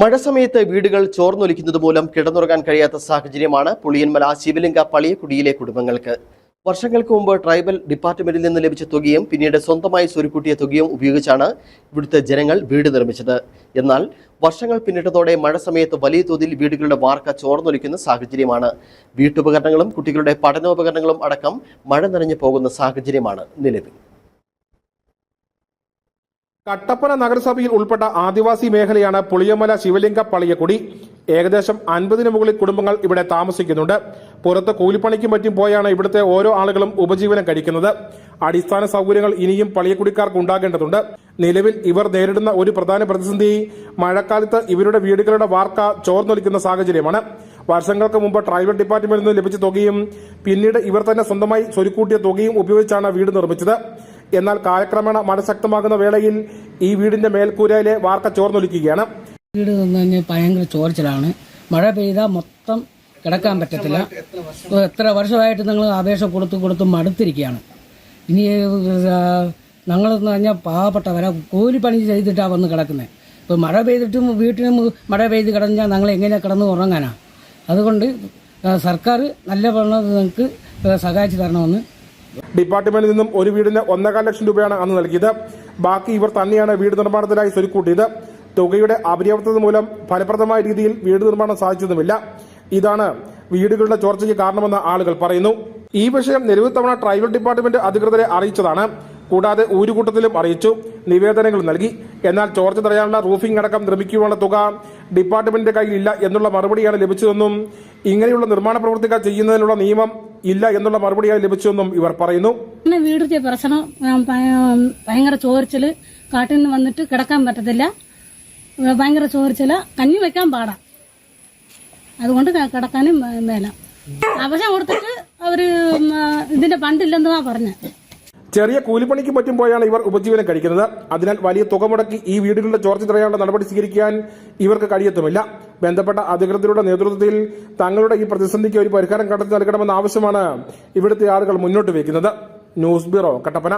മഴ സമയത്ത് വീടുകൾ ചോർന്നൊലിക്കുന്നത് മൂലം കിടന്നുറങ്ങാൻ കഴിയാത്ത സാഹചര്യമാണ് പുളിയന്മല ശിവലിംഗ പളിയക്കുടിയിലെ കുടുംബങ്ങൾക്ക്. വർഷങ്ങൾക്ക് മുമ്പ് ട്രൈബൽ ഡിപ്പാർട്ട്മെന്റിൽ നിന്ന് ലഭിച്ച തുകയും പിന്നീട് സ്വന്തമായി സ്വരുക്കൂട്ടിയ തുകയും ഉപയോഗിച്ചാണ് ഇവിടുത്തെ ജനങ്ങൾ വീട് നിർമ്മിച്ചത്. എന്നാൽ വർഷങ്ങൾ പിന്നിട്ടതോടെ മഴ സമയത്ത് വലിയ തോതിൽ വീടുകളുടെ വാർക്ക ചോർന്നൊലിക്കുന്ന സാഹചര്യമാണ്. വീട്ടുപകരണങ്ങളും കുട്ടികളുടെ പഠനോപകരണങ്ങളും അടക്കം മഴ നിറഞ്ഞു പോകുന്ന സാഹചര്യമാണ് നിലവിൽ. കട്ടപ്പന നഗരസഭയിൽ ഉൾപ്പെട്ട ആദിവാസി മേഖലയാണ് പുളിയമല ശിവലിംഗ പളിയക്കുടി ഏകദേശം അൻപതിന് മുകളിൽ കുടുംബങ്ങൾ ഇവിടെ താമസിക്കുന്നുണ്ട്. പുറത്ത് കൂലിപ്പണിക്കും മറ്റും പോയാണ് ഇവിടുത്തെ ഓരോ ആളുകളും ഉപജീവനം കഴിക്കുന്നത്. അടിസ്ഥാന സൗകര്യങ്ങൾ ഇനിയും പളിയക്കുടിക്കാർക്ക് ഉണ്ടാകേണ്ടതുണ്ട്. നിലവിൽ ഇവർ നേരിടുന്ന ഒരു പ്രധാന പ്രതിസന്ധി മഴക്കാലത്ത് ഇവരുടെ വീടുകളുടെ വാർക്ക ചോർന്നൊലിക്കുന്ന സാഹചര്യമാണ്. വർഷങ്ങൾക്ക് മുമ്പ് ട്രൈബൽ ഡിപ്പാർട്ട്മെന്റിൽ നിന്ന് ലഭിച്ച തുകയും പിന്നീട് ഇവർ തന്നെ സ്വന്തമായി സ്വരുക്കൂട്ടിയ തുകയും ഉപയോഗിച്ചാണ് വീട് നിർമ്മിച്ചത്. എന്നാൽ കാലക്രമേണ മഴ ശക്തമാകുന്ന വേളയിൽ ഈ വീടിന്റെ മേൽക്കൂരയിലെ വാർക്ക ചോർന്നൊലിക്കുകയാണ്. വീട് തന്നെ ഭയങ്കര ചോർച്ചിലാണ്. മഴ പെയ്താൽ മൊത്തം കിടക്കാൻ പറ്റത്തില്ല. എത്ര വർഷമായിട്ട് നിങ്ങൾ അപേക്ഷ കൊടുത്ത് കൊടുത്ത് മടുത്തിരിക്കുകയാണ്. ഇനി ഞങ്ങളെന്ന് പറഞ്ഞാൽ പാവപ്പെട്ടവരാ. കൂലിപ്പണി ചെയ്തിട്ടാണ് വന്ന് കിടക്കുന്നത് ഇപ്പോൾ മഴ പെയ്തിട്ടും വീട്ടിനും മഴ പെയ്ത് കിടന്നാൽ ഞങ്ങൾ എങ്ങനെ കിടന്ന് ഉറങ്ങാനാണ് അതുകൊണ്ട് സർക്കാർ നല്ല വെള്ളം നിങ്ങൾക്ക് സഹായിച്ചു തരണമെന്ന് ഡിപ്പാർട്ട്മെന്റിൽ നിന്നും ഒരു വീടിന് ഒന്നേകാൽ ലക്ഷം രൂപയാണ് അന്ന് നൽകിയത്. ബാക്കി ഇവർ തന്നെയാണ് വീട് നിർമ്മാണത്തിനായി സ്വരുക്കൂട്ടിയത്. തുകയുടെ അപര്യാപ്തത മൂലം ഫലപ്രദമായ രീതിയിൽ വീട് നിർമ്മാണം സാധിച്ചതുമില്ല. ഇതാണ് വീടുകളുടെ ചോർച്ചയ്ക്ക് കാരണമെന്ന് ആളുകൾ പറയുന്നു. ഈ വിഷയം നിരവധി തവണ ട്രൈബൽ ഡിപ്പാർട്ട്മെന്റ് അധികൃതരെ അറിയിച്ചതാണ്. കൂടാതെ ഊരുകൂട്ടത്തിലും അറിയിച്ചു. നിവേദനങ്ങൾ നൽകി. എന്നാൽ ചോർച്ച തടയാനുള്ള റൂഫിംഗ് അടക്കം നിർമ്മിക്കുവാനുള്ള തുക ഡിപ്പാർട്ട്മെന്റിന്റെ കയ്യിലില്ല എന്നുള്ള മറുപടിയാണ് ലഭിച്ചതെന്നും ഇങ്ങനെയുള്ള നിർമ്മാണ പ്രവർത്തികൾ ചെയ്യുന്നതിനുള്ള നിയമം ഇല്ല എന്നുള്ള മറുപടിയായി ലഭിച്ചെന്നും ഇവർ പറയുന്നു. പിന്നെ വീടിന്റെ പ്രശ്നം ഭയങ്കര ചോർച്ചിൽ കാട്ടിൽ നിന്ന് വന്നിട്ട് കിടക്കാൻ പറ്റത്തില്ല. ഭയങ്കര ചോർച്ചിൽ കഞ്ഞി വെക്കാൻ പാടാം. അതുകൊണ്ട് കിടക്കാനും മേല. അപേക്ഷ കൊടുത്തിട്ട് അവർ ഇതിന്റെ പണ്ടില്ലെന്നാ പറഞ്ഞത് ചെറിയ കൂലിപ്പണിക്ക് മറ്റും പോയാണ് ഇവർ ഉപജീവനം കഴിക്കുന്നത്. അതിനാൽ വലിയ തുക മുടക്കി ഈ വീടുകളുടെ ചോർച്ച തടയാനുള്ള നടപടി സ്വീകരിക്കാൻ ഇവർക്ക് കഴിയത്തുമില്ല. ബന്ധപ്പെട്ട അധികൃതരുടെ നേതൃത്വത്തിൽ തങ്ങളുടെ ഈ പ്രതിസന്ധിക്ക് ഒരു പരിഹാരം കണ്ടെത്തി നൽകണമെന്ന ആവശ്യമാണ് ഇവിടുത്തെ ആളുകൾ മുന്നോട്ട് വയ്ക്കുന്നത്. News bureau Kattappana.